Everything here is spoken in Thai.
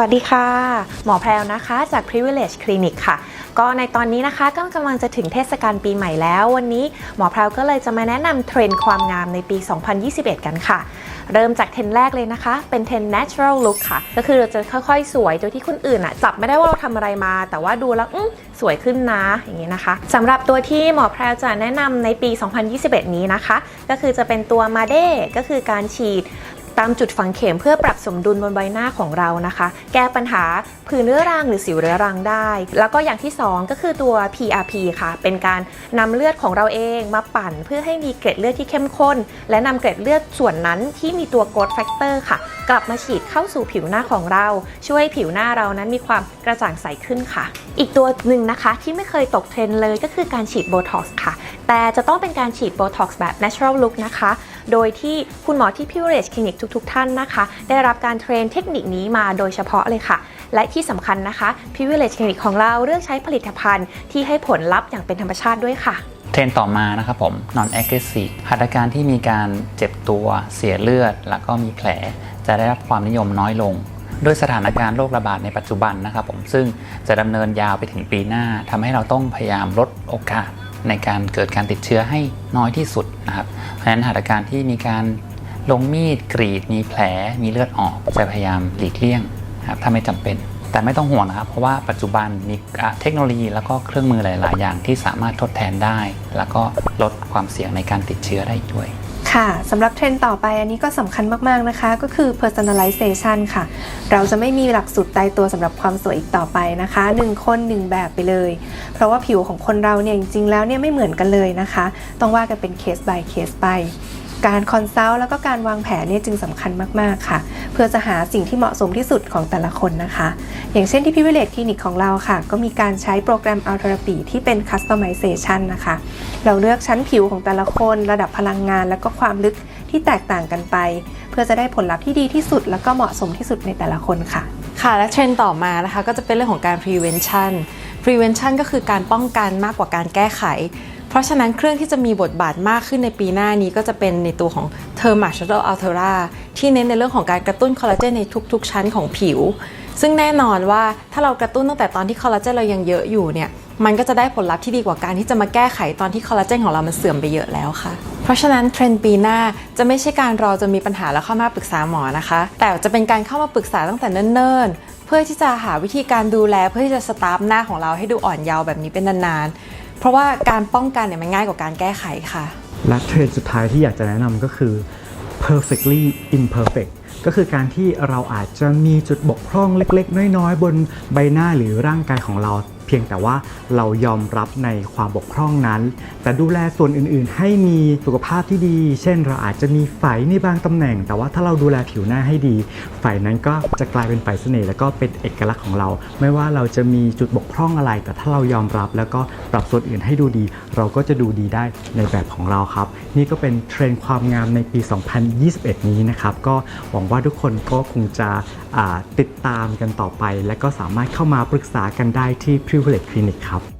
วัสดีค่ะ หมอแพรวนะคะจาก Privilege Clinic ค่ะ ก็ในตอนนี้นะคะก็กำลังจะถึงเทศกาลปีใหม่แล้ว วันนี้หมอแพรวก็เลยจะมาแนะนำเทรนด์ความงามในปี 2021 กันค่ะ เริ่มจากเทรนแรกเลยนะคะ เป็นเทรน natural look ค่ะ ก็คือเราจะค่อยๆ สวยโดยที่คนอื่นอะจับไม่ได้ว่าเราทำอะไรมา แต่ว่าดูแล้วสวยขึ้นนะอย่างนี้นะคะสำหรับตัวที่หมอแพรวจะแนะนำในปี 2021 นี้นะคะ ก็คือจะเป็นตัวมาเด้ก็คือการฉีด ตามจุดฝังเข็มเพื่อปรับสมดุลบนใบหน้าของเรานะคะ แก้ปัญหาผื่นเรื้อรังหรือสิวเรื้อรังได้ แล้วก็อย่างที่ 2 ก็คือตัว PRP ค่ะ เป็นการนำเลือดของเราเองมาปั่น เพื่อให้มีเกล็ดเลือดที่เข้มข้น และนำเกล็ดเลือดส่วนนั้นที่มีตัว growth factor ค่ะ กลับมาฉีดเข้าสู่ผิวหน้าของเรา ช่วยให้ผิวหน้าเรานั้นมีความกระจ่างใสขึ้นค่ะ อีกตัวหนึ่งนะคะที่ไม่เคยตกเทรนเลยก็คือการฉีดโบท็อกซ์ค่ะ แต่จะต้องเป็นการฉีดโบท็อกซ์แบบ natural look นะคะ โดยที่คุณหมอที่ Purage Clinic ทุก ๆ ท่านนะคะ ได้รับการเทรนเทคนิคนี้มาโดยเฉพาะเลยค่ะ และที่สำคัญนะคะ Purage Clinic ของเราเลือกใช้ผลิตภัณฑ์ที่ให้ผลลัพธ์อย่างเป็นธรรมชาติด้วยค่ะเทรนต่อมานะครับผม non aggressive หัตถการที่มีการเจ็บตัวเสียเลือด แล้วก็มีแผล จะได้รับความนิยมน้อยลง ด้วยสถานการณ์โรคระบาดในปัจจุบันนะครับผมซึ่งจะดำเนินยาวไปถึงปีหน้าทำให้เราต้องพยายามลดโอกาส ในการเกิดการติดเชื้อให้น้อยที่สุดนะครับ เพราะฉะนั้นหัตถการที่มีการลงมีดกรีด มีแผล มีเลือดออกจะพยายามหลีกเลี่ยงนะครับถ้าไม่จำเป็น แต่ไม่ต้องห่วงนะครับ เพราะว่าปัจจุบันมีเทคโนโลยีแล้วก็เครื่องมือหลาย ๆ อย่างที่สามารถทดแทนได้ แล้วก็ลดความเสี่ยงในการติดเชื้อได้ด้วย ค่ะสำหรับเทรนด์ต่อไปอันนี้ก็สำคัญมากๆนะคะ ก็คือ personalization ค่ะ เราจะไม่มีหลักสูตรตายตัวสำหรับความสวยอีกต่อไปนะคะหนึ่งคนหนึ่งแบบไปเลย เพราะว่าผิวของคนเราเนี่ยจริงๆแล้วเนี่ยไม่เหมือนกันเลยนะคะ ต้องว่ากันเป็นเคส by เคสไป การคอนซัลท์แล้วก็การวางแผนเนี่ยจึงสำคัญมากๆค่ะ เพื่อจะหาสิ่งที่เหมาะสมที่สุดของแต่ละคนนะคะ อย่างเช่นที่พิวิเลตคลินิกของเราค่ะ ก็มีการใช้โปรแกรมอัลเทอร์ปีที่เป็น customization นะคะ เราเลือกชั้นผิวของแต่ละคน ระดับพลังงาน และก็ความลึกที่แตกต่างกันไป เพื่อจะได้ผลลัพธ์ที่ดีที่สุด แล้วก็เหมาะสมที่สุดในแต่ละคนค่ะค่ะและเทรนด์ต่อมานะคะก็จะเป็นเรื่องของการ prevention prevention ก็คือการป้องกันมากกว่าการแก้ไข เพราะฉะนั้นเครื่องที่จะมีบทบาทมากขึ้นในปีหน้านี้ก็จะเป็นในตัวของ t h e r m a s h a l Altera ที่เน้นในเรื่องของการกระตุ้นคอลลาเจนในทุกๆ ชั้นของผิว ซึ่งแน่นอนว่าถ้าเรากระตุ้นตั้งแต่ตอนที่คอลลาเจนเรายังเยอะอยู่เนี่ยมันก็จะได้ผลลัพธ์ที่ดีกว่าการที่จะมาแก้ไขตอนที่คอลลาเจนของเรามันเสื่อมไปเยอะแล้วค่ะ เพราะฉะนั้นเทรนด์ปีหน้าจะไม่ใช่การรอจนมีปัญหาแล้วเข้ามาปรึกษาหมอนะคะ แต่จะเป็นการเข้ามาปรึกษาตั้งแต่เนิ่นๆ เพื่อที่จะหาวิธีการดูแลเพื่อที่จะสตาร์ฟหน้าของเราให้ดูอ่อนเยาว์แบบนี้เป็นนานๆ เพราะว่าการป้องกันเนี่ยมันง่ายกว่าการแก้ไขค่ะ และเทรนด์สุดท้ายที่อยากจะแนะนำก็คือ perfectly imperfect ก็คือการที่เราอาจจะมีจุดบกพร่องเล็ก ๆ น้อย ๆ บนใบหน้าหรือร่างกายของเรา เพียงแต่ว่าเรายอมรับในความบกพร่องนั้น แต่ดูแลส่วนอื่นๆ ให้มีสุขภาพที่ดี เช่น เราอาจจะมีไฝในบางตำแหน่ง แต่ว่าถ้าเราดูแลผิวหน้าให้ดี ไฝนั้นก็จะกลายเป็นไฝเสน่ห์แล้วก็เป็นเอกลักษณ์ของเรา ไม่ว่าเราจะมีจุดบกพร่องอะไร แต่ถ้าเรายอมรับแล้วก็ปรับส่วนอื่นให้ดูดี เราก็จะดูดีได้ในแบบของเราครับ นี่ก็เป็นเทรนด์ความงามในปี 2021 นี้นะครับก็หวังว่าทุกคนก็คงจะติดตามกันต่อไป และก็สามารถเข้ามาปรึกษากันได้ที่ Privilege Clinic ครับ